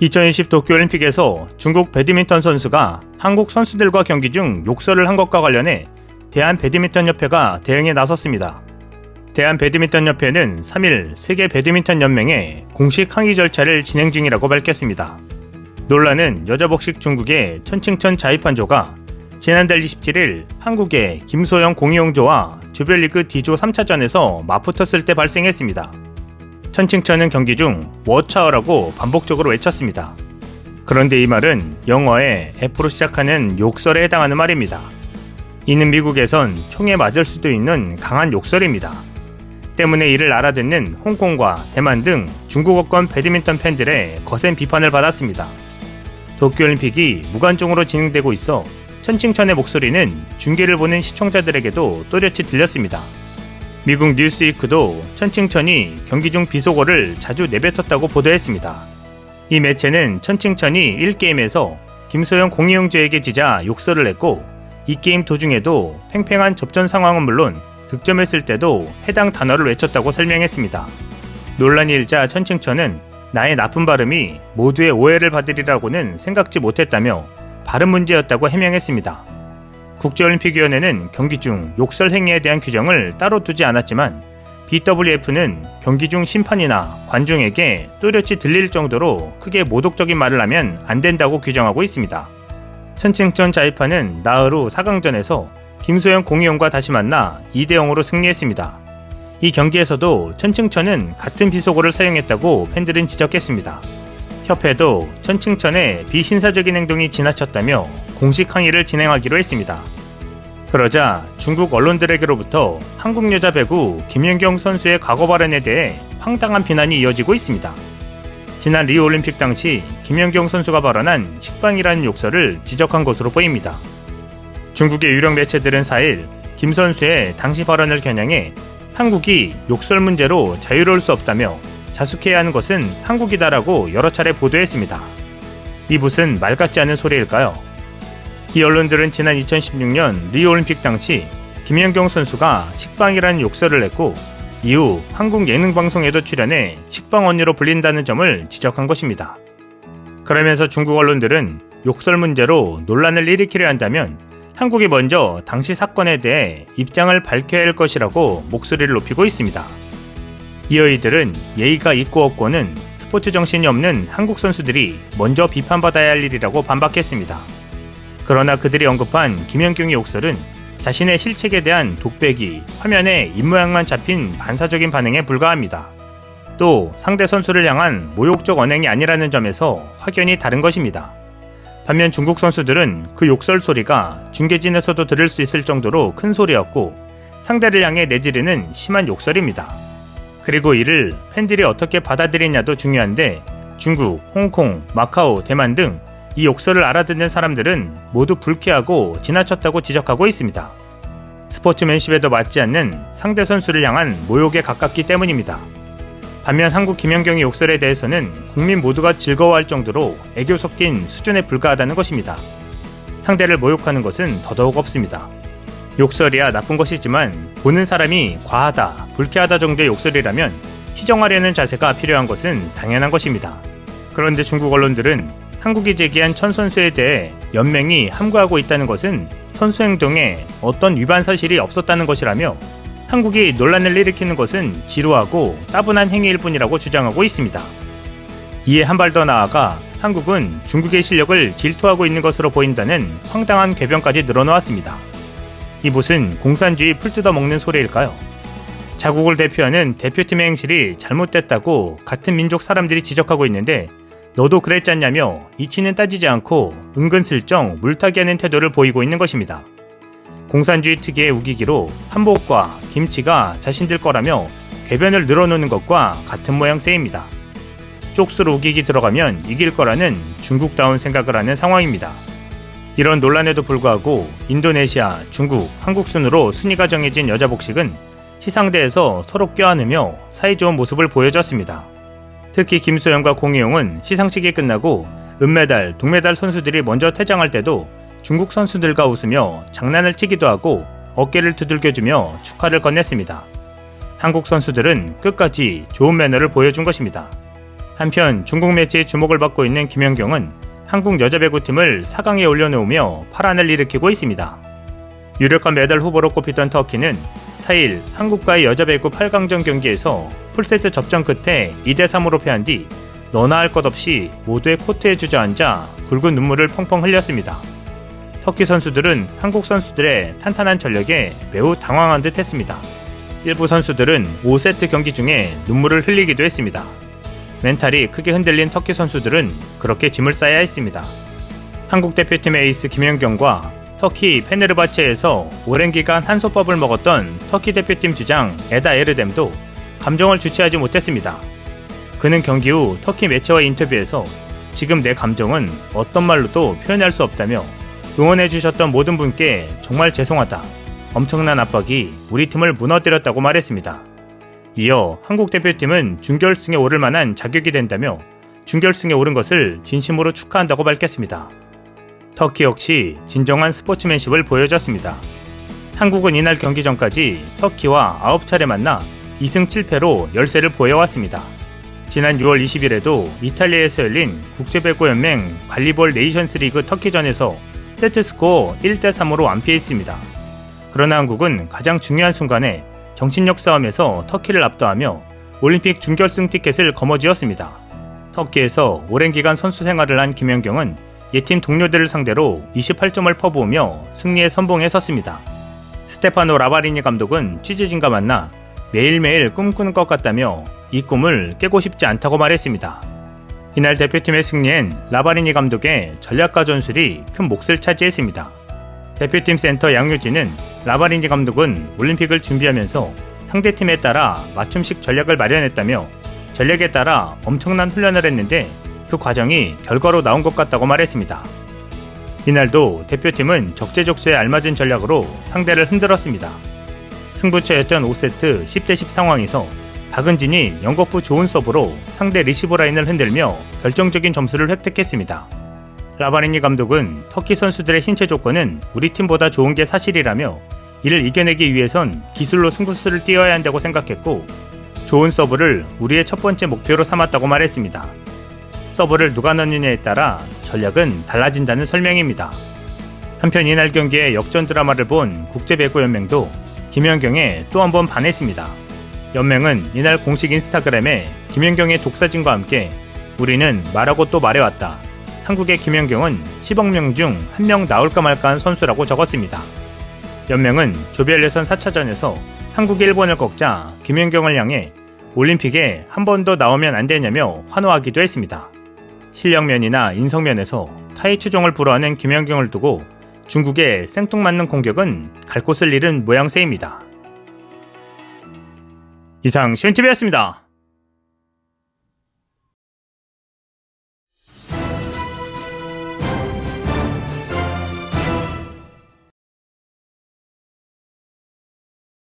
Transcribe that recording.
2020 도쿄올림픽에서 중국 배드민턴 선수가 한국 선수들과 경기 중 욕설을 한 것과 관련해 대한 배드민턴 협회가 대응에 나섰습니다. 대한 배드민턴 협회는 3일 세계 배드민턴 연맹에 공식 항의 절차를 진행 중이라고 밝혔습니다. 논란은 여자 복식 중국의 천칭천 자이판조가 지난달 27일 한국의 김소영 공이용조와 조별리그 D조 3차전에서 맞붙었을 때 발생했습니다. 천칭천은 경기 중 워차어라고 반복적으로 외쳤습니다. 그런데 이 말은 영어의 F로 시작하는 욕설에 해당하는 말입니다. 이는 미국에선 총에 맞을 수도 있는 강한 욕설입니다. 때문에 이를 알아듣는 홍콩과 대만 등 중국어권 배드민턴 팬들의 거센 비판을 받았습니다. 도쿄올림픽이 무관중으로 진행되고 있어 천칭천의 목소리는 중계를 보는 시청자들에게도 또렷이 들렸습니다. 미국 뉴스위크도 천칭천이 경기 중 비속어를 자주 내뱉었다고 보도했습니다. 이 매체는 천칭천이 1게임에서 김소영 공이용주에게 지자 욕설을 했고 이 게임 도중에도 팽팽한 접전 상황은 물론 득점했을 때도 해당 단어를 외쳤다고 설명했습니다. 논란이 일자 천칭천은 나의 나쁜 발음이 모두의 오해를 받으리라고는 생각지 못했다며 발음 문제였다고 해명했습니다. 국제올림픽위원회는 경기 중 욕설 행위에 대한 규정을 따로 두지 않았지만 BWF는 경기 중 심판이나 관중에게 또렷이 들릴 정도로 크게 모독적인 말을 하면 안 된다고 규정하고 있습니다. 천칭천 자이파는 나흘 후 4강전에서 김소영 공이용과 다시 만나 2대 0으로 승리했습니다. 이 경기에서도 천칭천은 같은 비속어를 사용했다고 팬들은 지적했습니다. 협회도 천칭천의 비신사적인 행동이 지나쳤다며 공식 항의를 진행하기로 했습니다. 그러자 중국 언론들에게로부터 한국 여자 배구 김연경 선수의 과거 발언에 대해 황당한 비난이 이어지고 있습니다. 지난 리우 올림픽 당시 김연경 선수가 발언한 식빵이라는 욕설을 지적한 것으로 보입니다. 중국의 유력 매체들은 4일 김 선수의 당시 발언을 겨냥해 한국이 욕설 문제로 자유로울 수 없다며 자숙해야 하는 것은 한국이다라고 여러 차례 보도했습니다. 이 무슨 말 같지 않은 소리일까요? 이 언론들은 지난 2016년 리오올림픽 당시 김연경 선수가 식빵이라는 욕설을 냈고 이후 한국 예능 방송에도 출연해 식빵 언니로 불린다는 점을 지적한 것입니다. 그러면서 중국 언론들은 욕설 문제로 논란을 일으키려 한다면 한국이 먼저 당시 사건에 대해 입장을 밝혀야 할 것이라고 목소리를 높이고 있습니다. 이어 이들은 예의가 있고 없고는 스포츠 정신이 없는 한국 선수들이 먼저 비판받아야 할 일이라고 반박했습니다. 그러나 그들이 언급한 김연경의 욕설은 자신의 실책에 대한 독백이 화면에 입모양만 잡힌 반사적인 반응에 불과합니다. 또 상대 선수를 향한 모욕적 언행이 아니라는 점에서 확연히 다른 것입니다. 반면 중국 선수들은 그 욕설 소리가 중계진에서도 들을 수 있을 정도로 큰 소리였고 상대를 향해 내지르는 심한 욕설입니다. 그리고 이를 팬들이 어떻게 받아들이냐도 중요한데 중국, 홍콩, 마카오, 대만 등 이 욕설을 알아듣는 사람들은 모두 불쾌하고 지나쳤다고 지적하고 있습니다. 스포츠맨십에도 맞지 않는 상대 선수를 향한 모욕에 가깝기 때문입니다. 반면 한국 김연경의 욕설에 대해서는 국민 모두가 즐거워할 정도로 애교 섞인 수준에 불과하다는 것입니다. 상대를 모욕하는 것은 더더욱 없습니다. 욕설이야 나쁜 것이지만 보는 사람이 과하다, 불쾌하다 정도의 욕설이라면 시정하려는 자세가 필요한 것은 당연한 것입니다. 그런데 중국 언론들은 한국이 제기한 천 선수에 대해 연맹이 함구하고 있다는 것은 선수 행동에 어떤 위반 사실이 없었다는 것이라며 한국이 논란을 일으키는 것은 지루하고 따분한 행위일 뿐이라고 주장하고 있습니다. 이에 한 발 더 나아가 한국은 중국의 실력을 질투하고 있는 것으로 보인다는 황당한 궤변까지 늘어놓았습니다. 이 무슨 공산주의 풀 뜯어 먹는 소리일까요? 자국을 대표하는 대표팀의 행실이 잘못됐다고 같은 민족 사람들이 지적하고 있는데 너도 그랬잖냐며 이치는 따지지 않고 은근슬쩍 물타기 하는 태도를 보이고 있는 것입니다. 공산주의 특유의 우기기로 한복과 김치가 자신들 거라며 궤변을 늘어놓는 것과 같은 모양새입니다. 쪽수로 우기기 들어가면 이길 거라는 중국다운 생각을 하는 상황입니다. 이런 논란에도 불구하고 인도네시아, 중국, 한국 순으로 순위가 정해진 여자 복식은 시상대에서 서로 껴안으며 사이좋은 모습을 보여줬습니다. 특히 김소영과 공희용은 시상식이 끝나고 은메달, 동메달 선수들이 먼저 퇴장할 때도 중국 선수들과 웃으며 장난을 치기도 하고 어깨를 두들겨주며 축하를 건넸습니다. 한국 선수들은 끝까지 좋은 매너를 보여준 것입니다. 한편 중국 매체의 주목을 받고 있는 김연경은 한국 여자 배구팀을 4강에 올려놓으며 파란을 일으키고 있습니다. 유력한 메달 후보로 꼽히던 터키는 4일 한국과의 여자 배구 8강전 경기에서 풀세트 접전 끝에 2대3으로 패한 뒤 너나 할 것 없이 모두의 코트에 주저앉아 굵은 눈물을 펑펑 흘렸습니다. 터키 선수들은 한국 선수들의 탄탄한 전력에 매우 당황한 듯 했습니다. 일부 선수들은 5세트 경기 중에 눈물을 흘리기도 했습니다. 멘탈이 크게 흔들린 터키 선수들은 그렇게 짐을 싸야 했습니다. 한국 대표팀의 에이스 김연경과 터키 페네르바체에서 오랜 기간 한솥밥을 먹었던 터키 대표팀 주장 에다 에르뎀도 감정을 주체하지 못했습니다. 그는 경기 후 터키 매체와 인터뷰에서 지금 내 감정은 어떤 말로도 표현할 수 없다며 응원해주셨던 모든 분께 정말 죄송하다. 엄청난 압박이 우리 팀을 무너뜨렸다고 말했습니다. 이어 한국 대표팀은 준결승에 오를 만한 자격이 된다며 준결승에 오른 것을 진심으로 축하한다고 밝혔습니다. 터키 역시 진정한 스포츠맨십을 보여줬습니다. 한국은 이날 경기 전까지 터키와 9차례 만나 2승 7패로 열세를 보여왔습니다. 지난 6월 20일에도 이탈리아에서 열린 국제배구연맹 발리볼 네이션스 리그 터키전에서 세트스코어 1대3으로 완패했습니다. 그러나 한국은 가장 중요한 순간에 정신력 싸움에서 터키를 압도하며 올림픽 준결승 티켓을 거머쥐었습니다. 터키에서 오랜 기간 선수 생활을 한 김연경은 예팀 동료들을 상대로 28점을 퍼부으며 승리에 선봉에 섰습니다. 스테파노 라바리니 감독은 취재진과 만나 매일매일 꿈꾸는 것 같다며 이 꿈을 깨고 싶지 않다고 말했습니다. 이날 대표팀의 승리엔 라바리니 감독의 전략가 전술이 큰 몫을 차지했습니다. 대표팀 센터 양유진은 라바리니 감독은 올림픽을 준비하면서 상대팀에 따라 맞춤식 전략을 마련했다며 전략에 따라 엄청난 훈련을 했는데 그 과정이 결과로 나온 것 같다고 말했습니다. 이날도 대표팀은 적재적소에 알맞은 전략으로 상대를 흔들었습니다. 승부처였던 5세트 10대 10 상황에서 박은진이 연거푸 좋은 서브로 상대 리시버 라인을 흔들며 결정적인 점수를 획득했습니다. 라바리니 감독은 터키 선수들의 신체 조건은 우리 팀보다 좋은 게 사실이라며 이를 이겨내기 위해선 기술로 승부수를 띄어야 한다고 생각했고 좋은 서브를 우리의 첫 번째 목표로 삼았다고 말했습니다. 서브를 누가 넣느냐에 따라 전략은 달라진다는 설명입니다. 한편 이날 경기의 역전 드라마를 본 국제배구연맹도 김연경에 또 한 번 반했습니다. 연맹은 이날 공식 인스타그램에 김연경의 독사진과 함께 우리는 말하고 또 말해왔다. 한국의 김연경은 10억 명 중 한 명 나올까 말까 한 선수라고 적었습니다. 연맹은 조별 예선 4차전에서 한국이 일본을 꺾자 김연경을 향해 올림픽에 한 번 더 나오면 안 되냐며 환호하기도 했습니다. 실력면이나 인성면에서 타이 추종을 불허하는 김연경을 두고 중국의 생뚱맞는 공격은 갈 곳을 잃은 모양새입니다. 이상 시온TV였습니다.